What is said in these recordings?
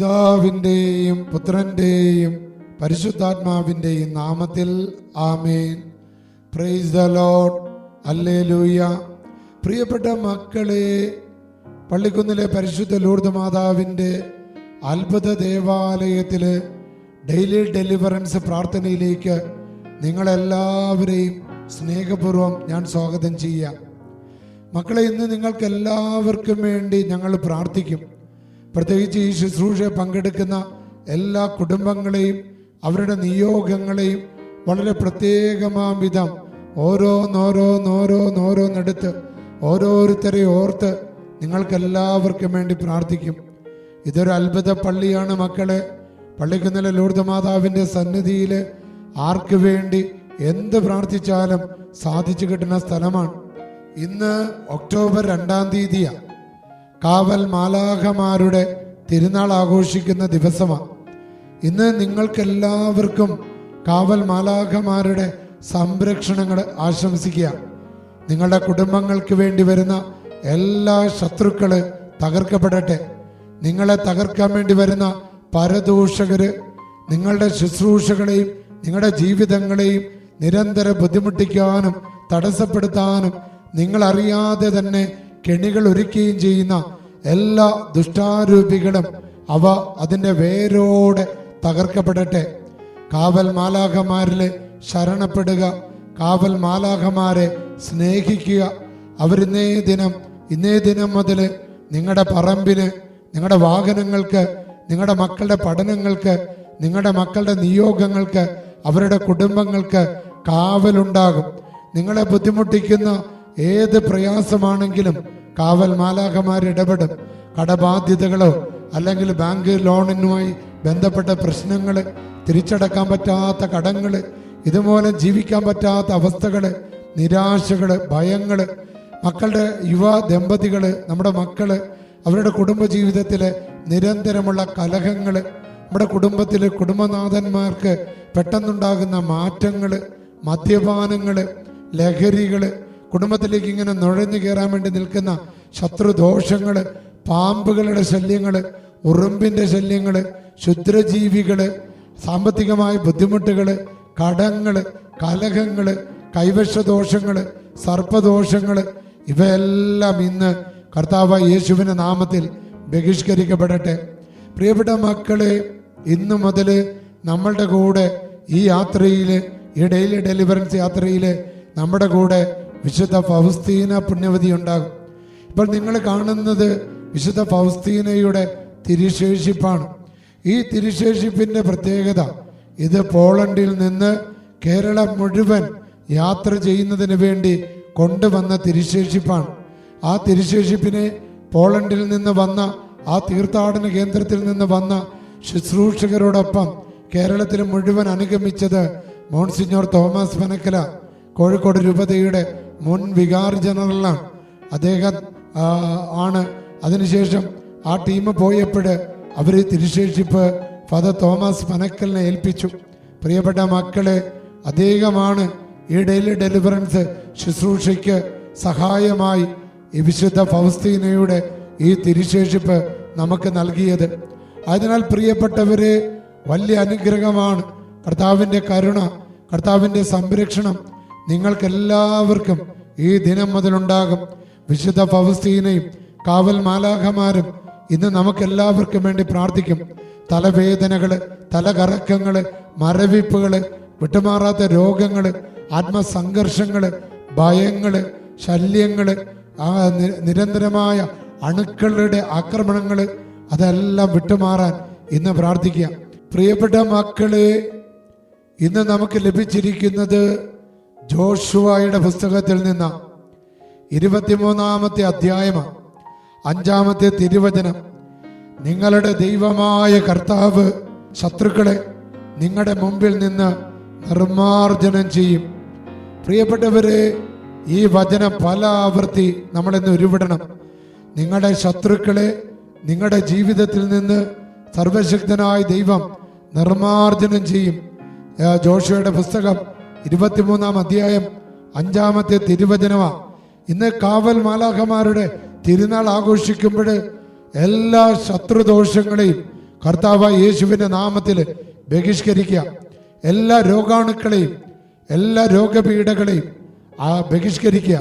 പിതാവിന്റെയും പുത്രന്റെയും പരിശുദ്ധാത്മാവിന്റെയും നാമത്തിൽ ആമേൻ. പ്രൈസ് ദ ലോഡ് അല്ലേ ലൂയ പ്രിയപ്പെട്ട മക്കളെ പള്ളിക്കുന്നിലെ പരിശുദ്ധ ലൂർദ് മാതാവിന്റെ അത്ഭുത ദേവാലയത്തിൽ ഡെയിലി ഡെലിവറൻസ് പ്രാർത്ഥനയിലേക്ക് നിങ്ങളെല്ലാവരെയും സ്നേഹപൂർവം ഞാൻ സ്വാഗതം ചെയ്യാം. മക്കളെ ഇന്ന് നിങ്ങൾക്കെല്ലാവർക്കും വേണ്ടി ഞങ്ങൾ പ്രാർത്ഥിക്കും. പ്രത്യേകിച്ച് ഈ ശുശ്രൂഷ പങ്കെടുക്കുന്ന എല്ലാ കുടുംബങ്ങളെയും അവരുടെ നിയോഗങ്ങളെയും വളരെ പ്രത്യേകമാം വിധം ഓരോന്നോരോന്നോരോന്നോരോന്നെടുത്ത് ഓരോരുത്തരെ ഓർത്ത് നിങ്ങൾക്കെല്ലാവർക്കും വേണ്ടി പ്രാർത്ഥിക്കും. ഇതൊരു അത്ഭുത പള്ളിയാണ് മക്കളെ. പള്ളിക്കുന്നിലെ ലൂർദ് മാതാവിന്റെ സന്നിധിയിൽ ആർക്ക് വേണ്ടി എന്ത് പ്രാർത്ഥിച്ചാലും സാധിച്ചു കിട്ടുന്ന സ്ഥലമാണ്. ഇന്ന് ഒക്ടോബർ രണ്ടാം തീയതിയാണ് കാവൽ മാലാഖമാരുടെ തിരുനാൾ ആഘോഷിക്കുന്ന ദിവസമാണ്. ഇന്ന് നിങ്ങൾക്കെല്ലാവർക്കും കാവൽ മാലാഖമാരുടെ സംരക്ഷണങ്ങൾ ആശംസിക്കുക. നിങ്ങളുടെ കുടുംബങ്ങൾക്ക് വേണ്ടി വരുന്ന എല്ലാ ശത്രുക്കൾ തകർക്കപ്പെടട്ടെ. നിങ്ങളെ തകർക്കാൻ വേണ്ടി വരുന്ന പരദൂഷകര് നിങ്ങളുടെ ശുശ്രൂഷകളെയും നിങ്ങളുടെ ജീവിതങ്ങളെയും നിരന്തരം ബുദ്ധിമുട്ടിക്കാനും തടസ്സപ്പെടുത്താനും നിങ്ങളറിയാതെ തന്നെ കെണികൾ ഒരുക്കുകയും ചെയ്യുന്ന എല്ലാ ദുഷ്ടാരൂപികളും അവ അതിന്റെ വേരോടെ തകർക്കപ്പെടട്ടെ. കാവൽ മാലാഖമാരിൽ ശരണപ്പെടുക കാവൽ മാലാഖമാരെ സ്നേഹിക്കുക. അവരിന്നേ ദിനം ഇന്നേ ദിനം മുതൽ നിങ്ങളുടെ പറമ്പിന് നിങ്ങളുടെ വാഹനങ്ങൾക്ക് നിങ്ങളുടെ മക്കളുടെ പഠനങ്ങൾക്ക് നിങ്ങളുടെ മക്കളുടെ നിയോഗങ്ങൾക്ക് അവരുടെ കുടുംബങ്ങൾക്ക് കാവലുണ്ടാകും. നിങ്ങളെ ബുദ്ധിമുട്ടിക്കുന്ന ഏത് പ്രയാസമാണെങ്കിലും കാവൽ മാലാഖമാർ ഇടപെടും. കടബാധ്യതകളോ അല്ലെങ്കിൽ ബാങ്ക് ലോണിനുമായി ബന്ധപ്പെട്ട പ്രശ്നങ്ങൾ തിരിച്ചടക്കാൻ പറ്റാത്ത കടങ്ങൾ ഇതുമൂലം ജീവിക്കാൻ പറ്റാത്ത അവസ്ഥകൾ നിരാശകൾ ഭയങ്ങൾ മക്കളുടെ യുവ ദമ്പതികൾ നമ്മുടെ മക്കൾ അവരുടെ കുടുംബ ജീവിതത്തിലെ നിരന്തരമുള്ള കലഹങ്ങൾ നമ്മുടെ കുടുംബത്തിലെ കുടുംബനാഥന്മാർക്ക് പെട്ടെന്നുണ്ടാകുന്ന മാറ്റങ്ങൾ മദ്യപാനങ്ങൾ ലഹരികൾ കുടുംബത്തിലേക്ക് ഇങ്ങനെ നുഴഞ്ഞു കയറാൻ വേണ്ടി നിൽക്കുന്ന ശത്രുദോഷങ്ങൾ പാമ്പുകളുടെ ശല്യങ്ങൾ ഉറുമ്പിന്റെ ശല്യങ്ങൾ ക്ഷുദ്രജീവികൾ സാമ്പത്തികമായ ബുദ്ധിമുട്ടുകൾ കടങ്ങൾ കലഹങ്ങൾ കൈവശദോഷങ്ങൾ സർപ്പദോഷങ്ങൾ ഇവയെല്ലാം ഇന്ന് കർത്താവ് യേശുവിന്റെ നാമത്തിൽ ബഹിഷ്കരിക്കപ്പെടട്ടെ. പ്രിയപ്പെട്ട മക്കളെ ഇന്നു മുതൽ നമ്മളുടെ കൂടെ ഈ യാത്രയിൽ ഈ ഡെയിലി ഡെലിവറൻസ് യാത്രയിൽ നമ്മുടെ കൂടെ വിശുദ്ധ ഫൗസ്തീന പുണ്യവതി ഉണ്ടാകും. ഇപ്പോൾ നിങ്ങൾ കാണുന്നത് വിശുദ്ധ ഫൗസ്തീനയുടെ തിരുശേഷിപ്പാണ്. ഈ തിരുശേഷിപ്പിന്റെ പ്രത്യേകത ഇത് പോളണ്ടിൽ നിന്ന് കേരളം മുഴുവൻ യാത്ര ചെയ്യുന്നതിന് വേണ്ടി കൊണ്ടുവന്ന തിരുശേഷിപ്പാണ്. ആ തിരുശേഷിപ്പിനെ പോളണ്ടിൽ നിന്ന് വന്ന ആ തീർത്ഥാടന കേന്ദ്രത്തിൽ നിന്ന് വന്ന ശുശ്രൂഷകരോടൊപ്പം കേരളത്തിൽ മുഴുവൻ അനുഗമിച്ചത് മോൺസിഞ്ഞോർ തോമസ് വനക്കല കോഴിക്കോട് രൂപതയുടെ മുൻ വികാർ ജനറലാണ് അദ്ദേഹം ആണ്. അതിനുശേഷം ആ ടീം പോയപ്പോൾ അവർ തിരുശേഷിപ്പ് ഫാദർ തോമസ് പനക്കലിനെ ഏൽപ്പിച്ചു. പ്രിയപ്പെട്ട മക്കളെ അദ്ദേഹമാണ് ഈ ഡെയിലി ഡെലിവറൻസ് ശുശ്രൂഷയ്ക്ക് സഹായമായി ഈ വിശുദ്ധ ഫൗസ്തീനയുടെ ഈ തിരുശേഷിപ്പ് നമുക്ക് നൽകിയത്. അതിനാൽ പ്രിയപ്പെട്ടവരെ വലിയ അനുഗ്രഹമാണ് കർത്താവിന്റെ കരുണ കർത്താവിന്റെ സംരക്ഷണം നിങ്ങൾക്കെല്ലാവർക്കും ഈ ദിനം മുതലുണ്ടാകും. വിശുദ്ധ ഫൗസ്തീനയും കാവൽ മാലാഖമാരും ഇന്ന് നമുക്കെല്ലാവർക്കും വേണ്ടി പ്രാർത്ഥിക്കും. തലവേദനകൾ തലകറക്കങ്ങൾ മരവിപ്പുകൾ വിട്ടുമാറാത്ത രോഗങ്ങൾ ആത്മസംഘർഷങ്ങൾ ഭയങ്ങൾ ശല്യങ്ങൾ ആ നിരന്തരമായ അണുക്കളുടെ ആക്രമണങ്ങൾ അതെല്ലാം വിട്ടുമാറാൻ ഇന്ന് പ്രാർത്ഥിക്കുക. പ്രിയപ്പെട്ട മക്കളെ ഇന്ന് നമുക്ക് ലഭിച്ചിരിക്കുന്നത് ജോഷുവായുടെ പുസ്തകത്തിൽ നിന്ന് ഇരുപത്തിമൂന്നാമത്തെ അധ്യായം അഞ്ചാമത്തെ തിരുവചനം. നിങ്ങളുടെ ദൈവമായ കർത്താവ് ശത്രുക്കളെ നിങ്ങളുടെ മുമ്പിൽ നിന്ന് നിർമാർജനം ചെയ്യും. പ്രിയപ്പെട്ടവരെ ഈ വചനം പല ആവർത്തി നമ്മളിന്ന് ഉരുവിടണം. നിങ്ങളുടെ ശത്രുക്കളെ നിങ്ങളുടെ ജീവിതത്തിൽ നിന്ന് സർവശക്തനായ ദൈവം നിർമാർജനം ചെയ്യും. ജോഷയുടെ പുസ്തകം ഇരുപത്തിമൂന്നാം അധ്യായം അഞ്ചാമത്തെ തിരുവചനമാ. ഇന്ന് കാവൽ മാലാഖമാരുടെ തിരുനാൾ ആഘോഷിക്കുമ്പോൾ എല്ലാ ശത്രുദോഷങ്ങളെയും കർത്താവ് യേശുവിന്റെ നാമത്തിൽ ബഹിഷ്കരിക്കുക എല്ലാ രോഗാണുക്കളെയും എല്ലാ രോഗപീഠകളെയും ആ ബഹിഷ്കരിക്കുക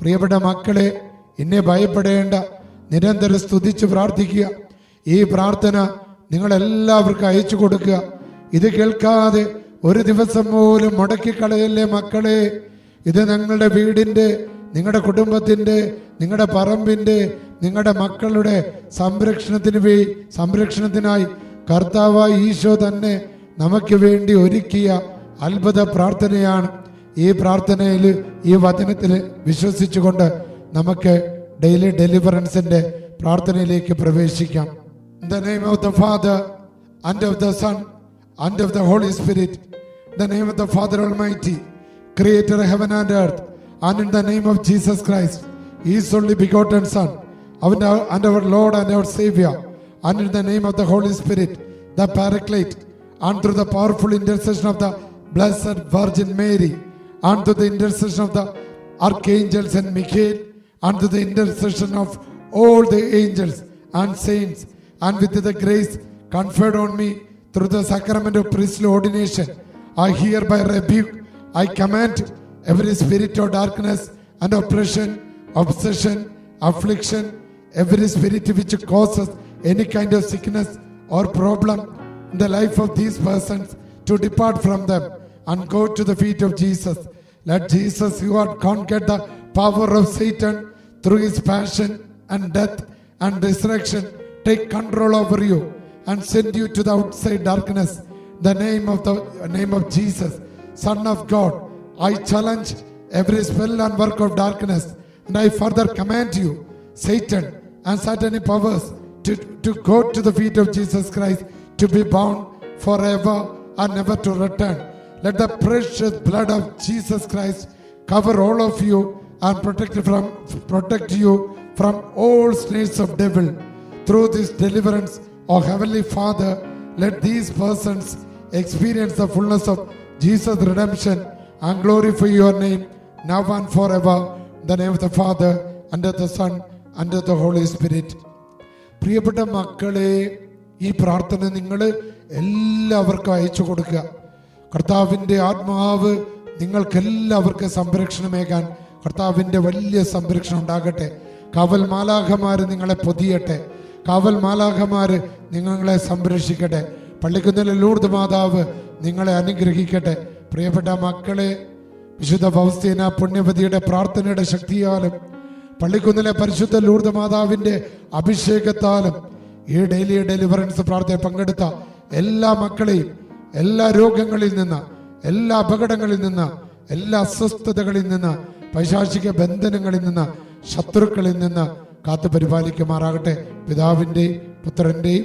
പ്രിയപ്പെട്ട മക്കളെ എന്നെ ഭയപ്പെടേണ്ട നിരന്തരം സ്തുതിച്ച് പ്രാർത്ഥിക്കുക. ഈ പ്രാർത്ഥന നിങ്ങളെല്ലാവർക്കും അയച്ചു കൊടുക്കുക. ഇത് കേൾക്കാതെ ഒരു ദിവസം പോലും മുടക്കിക്കളയല്ലേ മക്കളെ? ഇത് നിങ്ങളുടെ വീടിന്റെ നിങ്ങളുടെ കുടുംബത്തിന്റെ നിങ്ങളുടെ പറമ്പിന്റെ നിങ്ങളുടെ മക്കളുടെ സംരക്ഷണത്തിന് വേ സംരക്ഷണത്തിനായി കർത്താവായ ഈശോ തന്നെ നമുക്ക് വേണ്ടി ഒരുക്കിയ അത്ഭുത പ്രാർത്ഥനയാണ്. ഈ പ്രാർത്ഥനയിൽ ഈ വചനത്തിൽ വിശ്വസിച്ചുകൊണ്ട് നമുക്ക് ഡെയിലി ഡെലിവറൻസിന്റെ പ്രാർത്ഥനയിലേക്ക് പ്രവേശിക്കാം. The name of the father and of the son and of the holy spirit the name of the Father Almighty, Creator of heaven and earth, and in the name of Jesus Christ, His only begotten Son, and our, and our Lord and our Savior, and in the name of the Holy Spirit, the Paraclete, and through the powerful intercession of the Blessed Virgin Mary, and through the intercession of the archangels and Michael, and through the intercession of all the angels and saints, and with the grace conferred on me through the sacrament of priestly ordination, I hereby rebuke, I command every spirit of darkness and oppression, obsession, affliction, every spirit which causes any kind of sickness or problem in the life of these persons to depart from them and go to the feet of Jesus. Let Jesus, who had conquered the power of Satan through his passion and death and resurrection, take control over you and send you to the outside darkness. The name of the name of Jesus, Son of God, I challenge every spell and work of darkness, and I further command you, Satan and satanic powers, to, to go to the feet of Jesus Christ, to be bound forever and never to return. Let the precious blood of Jesus Christ cover all of you and protect from protect you from all snares of devil. Through this deliverance, O Heavenly Father, let these persons experience the fullness of Jesus' redemption and glorify your name now and forever. In the name of the Father, and of the Son, and of the Holy Spirit. പ്രിയപ്പെട്ട മക്കളെ ഈ പ്രാർത്ഥന നിങ്ങൾ എല്ലാവർക്കും അയച്ചു കൊടുക്കുക കർത്താവിന്റെ ആത്മാവ് നിങ്ങൾക്കെല്ലാവർക്കും സംരക്ഷണമേകാൻ കർത്താവിന്റെ വലിയ സംരക്ഷണം ഉണ്ടാകട്ടെ കാവൽ മാലാഖമാർ നിങ്ങളെ പൊതിയട്ടെ കാവൽ മാലാഖമാർ നിങ്ങളെ സംരക്ഷിക്കട്ടെ പള്ളിക്കുന്നിലെ ലൂർദ് മാതാവ് നിങ്ങളെ അനുഗ്രഹിക്കട്ടെ. പ്രിയപ്പെട്ട മക്കളെ വിശുദ്ധ ഫൗസ്തീന പുണ്യപതിയുടെ പ്രാർത്ഥനയുടെ ശക്തിയാലും പള്ളിക്കുന്നിലെ പരിശുദ്ധ ലൂർദ് മാതാവിന്റെ അഭിഷേകത്താലും ഈ ഡെയിലി ഡെലിവറൻസ് പ്രാർത്ഥന പങ്കെടുത്ത എല്ലാ മക്കളെയും എല്ലാ രോഗങ്ങളിൽ നിന്ന് എല്ലാ അപകടങ്ങളിൽ നിന്ന് എല്ലാ അസ്വസ്ഥതകളിൽ നിന്ന് പൈശാചിക ബന്ധനങ്ങളിൽ നിന്ന് ശത്രുക്കളിൽ നിന്ന് കാത്തു പരിപാലിക്കുമാറാകട്ടെ പിതാവിന്റെയും പുത്രന്റെയും